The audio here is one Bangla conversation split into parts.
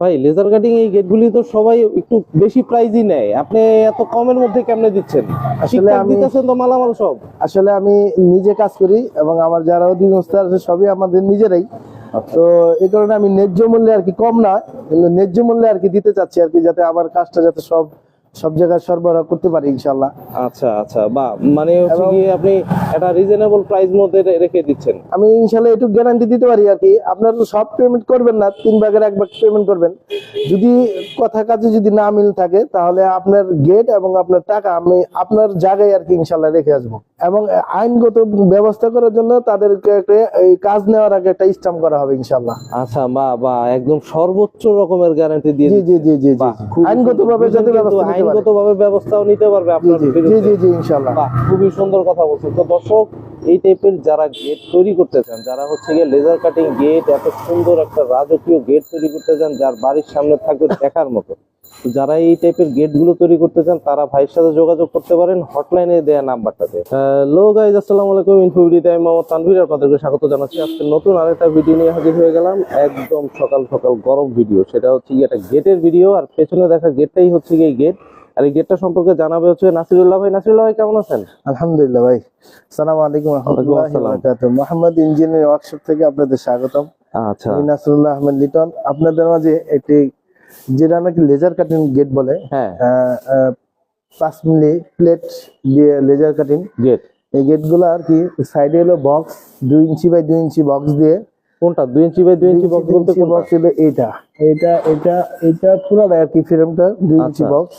ভাই লেজার কাটিং এই গেটগুলি তো সবাই একটু বেশি প্রাইজই নেয়। আপনি এত কমের মধ্যে কেমনে দিচ্ছেন? আসলে আপনি আমি দিতেছেন তো মালামাল সব। আসলে আমি নিজে কাজ করি এবং আমার যারা অধীনস্থ আছে সবই আমাদের নিজেরাই। তো এই কারণে আমি ন্যায্য মূল্যে আর কি কম না কিন্তু ন্যায্য মূল্যে আর কি দিতে চাচ্ছি আর কি যাতে আমার কাজটা যাতে সব সব জায়গায় সরবরাহ করতে পারি ইনশাল্লাহ আচ্ছা আচ্ছা। বা মানে হচ্ছে কি আপনি একটা রিজনেবল প্রাইস মধ্যে রেখে দিচ্ছেন। আমি ইনশাল্লাহ একটু গ্যারান্টি দিতে পারি আর কি। আপনারা সব পেমেন্ট করবেন না তিন ভাগের এক ভাগ পেমেন্ট করবেন। যদি কথা কাজে যদি না মিল থাকে তাহলে আপনার গেট এবং আপনার টাকা আমি আপনার জায়গায় আর কি ইনশাল্লাহ রেখে আসব। এবং আইনগত ব্যবস্থা করার জন্য তাদেরকে একটা এই কাজ নেওয়ার আগে একটা স্টাম্প করা হবে ইনশাল্লাহ আচ্ছা বা বা একদম সর্বোচ্চ রকমের গ্যারান্টি দিয়ে জি জি জি জি আইনগত ভাবে যাতে ব্যবস্থা নিতে আইনগত ভাবে ব্যবস্থাও নিতে পারবে আপনার জি জি জি জি খুবই সুন্দর কথা বলছেন। তো দর্শক এই টাইপের যারা গেট তৈরি করতে চান যারা হচ্ছে গিয়ে লেজার কাটিং গেট এত সুন্দর একটা রাজকীয় গেট তৈরি করতে চান যার বাড়ির সামনে থাকবে দেখার মতো যারা এই টাইপের গেটগুলো তৈরি করতে চান তারা ভাইয়ের সাথে যোগাযোগ করতে পারেন হটলাইনে দেয়া নাম্বারটাতে লো গাইজ আসসালামু আলাইকুম। ইনফো ভিডিওতে আমি মোহাম্মদ তানভীর আপনাদেরকে স্বাগত জানাচ্ছি। আজকে নতুন আরেকটা ভিডিও নিয়ে হাজির হয়ে গেলাম। একদম সকাল সকাল গরম ভিডিও সেটা হচ্ছে একটা গেটের ভিডিও আর পেছনে দেখা গেটটাই হচ্ছে গিয়ে গেট আর এই গেটটা সম্পর্কে জানাবে হচ্ছে নাসিরুল্লাহ ভাই। নাসিরুল্লাহ ভাই কেমন আছেন? আলহামদুলিল্লাহ ভাই। সালাম আলাইকুম রহমতুল্লাহ মোহাম্মদ ইঞ্জিনিয়ারিং ওয়ার্কশপ থেকে আপনাদের স্বাগতম। আচ্ছা। নাসরুল্লাহ আহমেদ লিটন। আপনাদের মাঝে একটি যেটা নাকি লেজার কাটিং গেট বলে। হ্যাঁ। পাঁচ মিলি প্লেট দিয়ে লেজার কাটিং গেট এই গেটগুলো আর কি সাইডে হলো বক্স দুই ইঞ্চি বাই দুই ইঞ্চি বক্স দিয়ে। কোনটা? দুই ইঞ্চি বাই দুই ইঞ্চি বক্স বলতে কোন বক্স হলো এইটা। এটা এটা এটা পুরোটা আর কি ফ্রেমটা দুই ইঞ্চি আচ্ছা। বক্স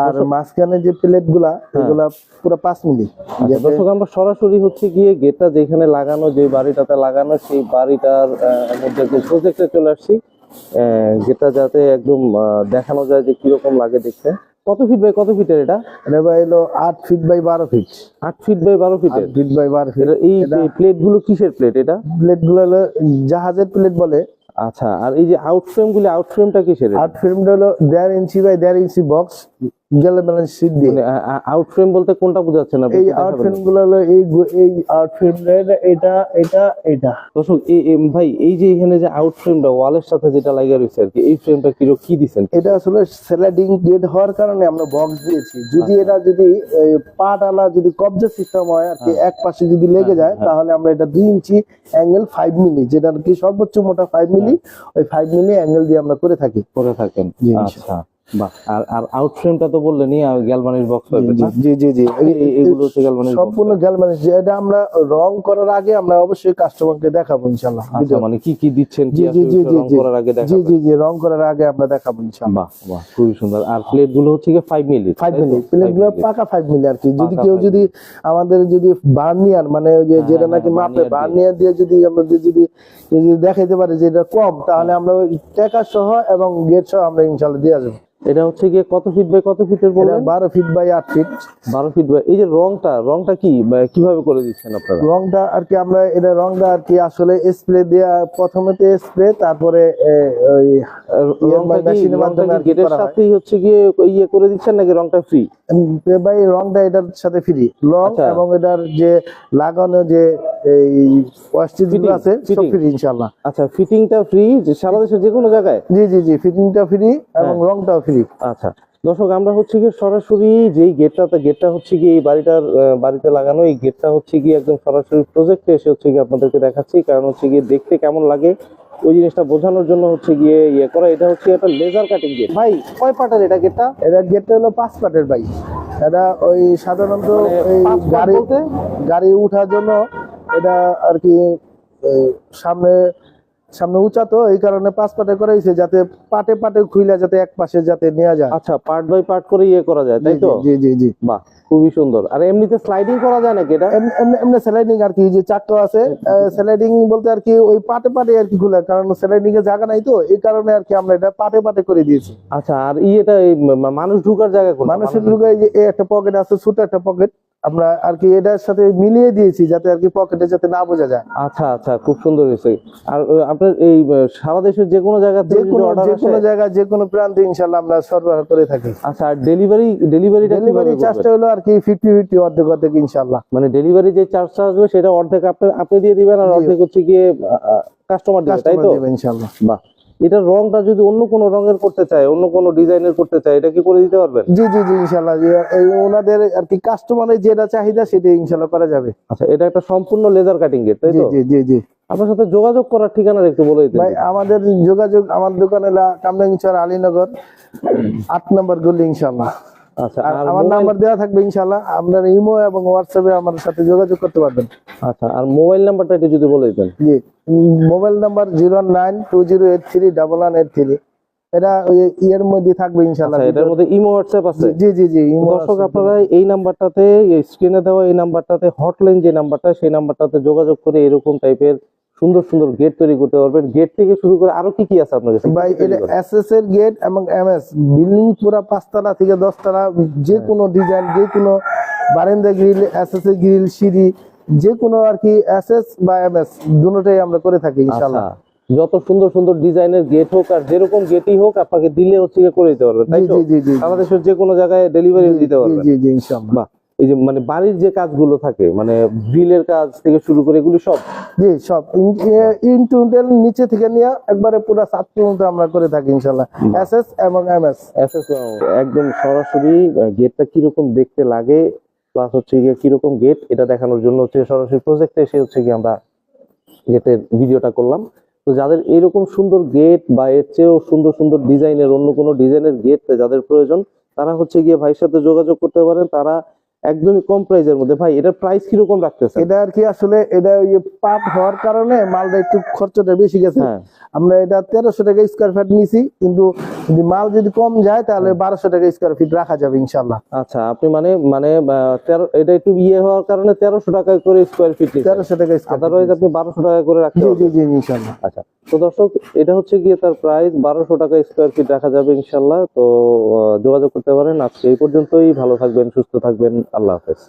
আর মাঝখানে যে প্লেটগুলা এগুলা পুরো পাঁচ মিলি। আচ্ছা, দর্শক আমরা সরাসরি হচ্ছে গিয়ে গেটটা যেখানে লাগানো যে বাড়িটাতে লাগানো সেই বাড়িটার মধ্যে যে প্রজেক্টে চলে আসছি গেটটা যাতে একদম দেখানো যায় যে কীরকম লাগে দেখতে। কত ফিট বাই কত ফিটের এটা? এটা ভাই হলো আট ফিট বাই বারো ফিট আট ফিট বাই বারো আট ফিট বাই বারো ফিট এই প্লেটগুলো কিসের প্লেট এটা? প্লেটগুলো হলো জাহাজের প্লেট বলে। আচ্ছা আর এই যে আউট ফ্রেম গুলি আউট ফ্রেমটা কিসের এটা? আট ফ্রেমটা হলো দেড় ইঞ্চি বাই দেড় ইঞ্চি বক্স গেলে ব্যালেন্স সিট দিয়ে আউট ফ্রেম বলতে কোনটা বোঝাচ্ছেন আপনি? এই আউট ফ্রেমগুলো হলো এই এই আউট ফ্রেম এটা এটা এটা দর্শক এই ভাই এই যে এখানে যে আউট ফ্রেমটা ওয়ালের সাথে যেটা লাগিয়ে রয়েছে আর কি এই ফ্রেমটা কি কি দিছেন? এটা আসলে স্লাইডিং গেট হওয়ার কারণে আমরা বক্স দিয়েছি। যদি আচ্ছা। এটা যদি পাট আলা যদি কবজা সিস্টেম হয় আর কি হ্যাঁ। এক পাশে যদি লেগে যায় তাহলে আমরা এটা দুই ইঞ্চি অ্যাঙ্গেল ফাইভ মিলি যেটা আর কি সর্বোচ্চ মোটা ফাইভ মিলি ওই ফাইভ মিলি অ্যাঙ্গেল দিয়ে আমরা করে থাকি। করে থাকেন। আচ্ছা। বাহ আর আর আউট ফ্রেমটা তো বললেনই আর গ্যালভানির বক্স পাবে জি জি জি এই- এই- এগুলো হচ্ছে গ্যালভানির সম্পূর্ণ গ্যালমানিস যেটা আমরা রং করার আগে আমরা অবশ্যই কাস্টমারকে দেখাবো ইনশাল্লাহ আচ্ছা মানে কি কি দিচ্ছেন কি জি জি আসলে জি জি রং করার আগে জি জি জি রং করার আগে আমরা দেখাবো ইনশাল্লাহ বাহ বাহ খুবই সুন্দর। আর প্লেটগুলো হচ্ছে কি 5 মিলি মিলি প্লেটগুলো পাকা মিলি আর কি। যদি কেউ যদি আমাদের যদি বার্নিয়ার মানে ওই যে যেটা হ্যাঁ, নাকি হ্যাঁ, মাপে বার্নিয়ার দিয়ে। যদি আমাদের যদি যদি দেখাইতে পারে যে এটা কম তাহলে আমরা ওই টাকা সহ এবং গেট সহ আমরা ইনশাল্লাহ দিয়ে আসব। এটা হচ্ছে গিয়ে কত ফিট বাই কত ফিটের বললেন? বারো ফিট বাই আট ফিট 12 ফিট বাই এই যে রংটা রংটা কি? কীভাবে করে দিচ্ছেন আপনারা? রংটা আর কি আমরা এটা রংটা আর কি আসলে স্প্রে দেয়া প্রথমেতে স্প্রে তারপরে ওই machine মাধ্যমে আর গেটের সাথেই হচ্ছে গিয়ে ইয়ে করে দিচ্ছেন নাকি রংটা ফ্রি ভাই রংটা এটার সাথে ফ্রি রং আচ্ছা। এবং এটার যে লাগানো যে এই ওয়াস্টিজগুলো আছে সব ফ্রি ইনশাল্লাহ আচ্ছা ফিটিংটা ফ্রি যে সারা দেশের যে কোনো জায়গায়? জি জি জি ফিটিংটা ফ্রি এবং হ্যাঁ। রংটাও ফ্রি আচ্ছা। দর্শক আমরা হচ্ছে গিয়ে সরাসরি যেই গেটটাতে গেটটা হচ্ছে গিয়ে এই বাড়িটার বাড়িতে লাগানো এই গেটটা হচ্ছে গিয়ে একদম সরাসরি প্রজেক্টে এসে হচ্ছে গিয়ে আপনাদেরকে দেখাচ্ছি। কারণ হচ্ছে গিয়ে দেখতে কেমন লাগে ওই জিনিসটা বোঝানোর জন্য হচ্ছে গিয়ে ইয়ে করা। এটা হচ্ছে একটা লেজার কাটিং গেট ভাই কয় পার্টের এটা গেটটা এটা গেটটা হলো পাঁচ পাটের ভাই। এটা ওই সাধারণত মানে এই পাঁচ গাড়ি বলতে? উঠার জন্য এটা আর কি সামনে সামনে উঁচা তো এই কারণে পাঁচ পাটে করা হয়েছে যাতে পাটে পাটে খুইলা যাতে এক পাশে যাতে নেওয়া যায়। আচ্ছা পার্ট বাই পার্ট করে ইয়ে করা যায় তাই তো? জি জি জি। বাহ খুবই সুন্দর। আর এমনিতে স্লাইডিং করা যায় নাকি এটা? এমনি এমনি স্যালাইডিং আর কি যে চাক্কা আছে স্যালাইডিং বলতে আর কি ওই পাটে পাটে আর কি খুলে কারণ স্যালাইডিং এর জায়গা নাই তো এই কারণে আর কি আমরা এটা পাটে পাটে করে দিয়েছি। আচ্ছা আর ইয়েটা মানুষ ঢুকার জায়গা মানুষের ঢুকে এই যে একটা পকেট আছে ছোট একটা পকেট আমরা আর কি এটার সাথে মিলিয়ে দিয়েছি যাতে আর কি পকেটে যাতে না বোঝা যায়। আচ্ছা আচ্ছা খুব সুন্দর হয়েছে। আর আপনার এই সারা দেশের যে কোনো জায়গা যে কোনো যে কোনো জায়গায় যে কোনো প্রান্তে ইনশাল্লাহ আমরা সরবরাহ করে থাকি। আচ্ছা আর ডেলিভারি ডেলিভারি কীভাবে চার্জটা হলো আর কি ফিফটি ফিফটি অর্ধেক অর্ধেক ইনশাল্লাহ। মানে ডেলিভারি যে চার্জটা আসবে সেটা অর্ধেক আপনি আপনি দিয়ে দিবেন আর অর্ধেক হচ্ছে গিয়ে কাস্টমার দেবে তাই তো? দেবে ইনশাল্লাহ। বাহ। এটার রংটা যদি অন্য কোনো রঙের করতে চায় অন্য কোনো ডিজাইনের করতে চায় এটা কি করে দিতে পারবেন? জি জি জি ইনশাল্লাহ এই ওনাদের আর কি কাস্টমারের যেটা চাহিদা সেটা ইনশাল্লাহ করা যাবে। আচ্ছা এটা একটা সম্পূর্ণ লেজার কাটিং এর তাই জি তো? জি জি জি। আপনার সাথে যোগাযোগ করার ঠিকানা একটু বলে দিতে ভাই আমাদের যোগাযোগ আমার দোকান হলো কামরাঙ্গিচর আলীনগর আট নম্বর গলি ইনশাল্লাহ আচ্ছা আমার নাম্বার দেওয়া থাকবে ইনশাল্লাহ আপনার ইমো এবং হোয়াটসঅ্যাপে আমার সাথে যোগাযোগ করতে পারবেন। আচ্ছা আর মোবাইল নাম্বারটা একটু যদি বলে দিতেন। জি mobile number zero nine two zero eight three double one eight three. এটা ইয়ের মধ্যে থাকবে আচ্ছা এটার মধ্যে ইমো হোয়াটসঅ্যাপ আছে? জি জি জি দর্শক আপনারা এই নাম্বারটাতে স্ক্রিনে দেওয়া এই নাম্বারটাতে হটলাইন যে নাম্বারটা সেই নাম্বারটাতে যোগাযোগ করে এরকম টাইপের সুন্দর সুন্দর গেট তৈরি করতে পারবেন। গেট থেকে শুরু করে আরও কি কি আছে আপনার কাছে? ভাই এটা এসএস এর গেট এবং এমএস বিল্ডিং পুরো পাঁচতলা থেকে দশতলা যে কোনো ডিজাইন যে কোনো বারান্দা গ্রিল এসএস এর গ্রিল সিঁড়ি যে কোনো আর কি এসএস বা এমএস দুটোটাই আমরা করে থাকি ইনশাআল্লাহ। আচ্ছা যত সুন্দর সুন্দর ডিজাইনের গেট হোক আর যেরকম গেটই হোক আপনাকে দিলে হচ্ছে করে দিতে পারবেন তাই তো? বাংলাদেশের যে কোনো জায়গায় ডেলিভারি দিতে পারবেন। জি জি ইনশাআল্লাহ। এই যে মানে বাড়ির যে কাজগুলো থাকে মানে গ্রিলের কাজ থেকে শুরু করে এগুলো সব? জি সব। ইন টুটেল নিচে থেকে নিয়ে একবারে পুরো সাত পর্যন্ত আমরা করে থাকি ইনশাআল্লাহ। এসএস এবং এমএস। এসএস একদম সরাসরি গেটটা কীরকম দেখতে লাগে প্লাস হচ্ছে গিয়ে কীরকম গেট এটা দেখানোর জন্য হচ্ছে সরাসরি প্রজেক্টে এসে হচ্ছে গিয়ে আমরা গেটের ভিডিওটা করলাম। তো যাদের এরকম সুন্দর গেট বা এর চেয়েও সুন্দর সুন্দর ডিজাইনের অন্য কোনো ডিজাইনের গেট যাদের প্রয়োজন তারা হচ্ছে গিয়ে ভাইয়ের সাথে যোগাযোগ করতে পারেন। তারা একদমই কম প্রাইজের মধ্যে। ভাই এটার প্রাইস কীরকম রাখতেছেন? এটা আর কি আসলে এটা ওই পাট হওয়ার কারণে মালটা একটু খরচটা বেশি গেছে। হ্যাঁ। আমরা এটা তেরোশো টাকা স্কোয়ার ফিট নিছি কিন্তু যদি মাল যদি কম যায় তাহলে বারোশো টাকা স্কোয়ার ফিট রাখা যাবে ইনশাল্লাহ আচ্ছা আপনি মানে মানে এটা একটু ইয়ে হওয়ার কারণে তেরোশো টাকা করে স্কোয়ার ফিট তেরোশো টাকা স্কোয়ার আদারওয়াইজ আপনি বারোশো টাকা করে রাখতে জি জি জি ইনশাল্লাহ আচ্ছা তো দর্শক, এটা হচ্ছে গিয়ে তার প্রাইস বারোশো টাকা স্কোয়ার ফিট রাখা যাবে ইনশাল্লাহ। তো যোগাযোগ করতে পারেন। আজকে এই পর্যন্তই। ভালো থাকবেন, সুস্থ থাকবেন। আল্লাহ হাফেজ।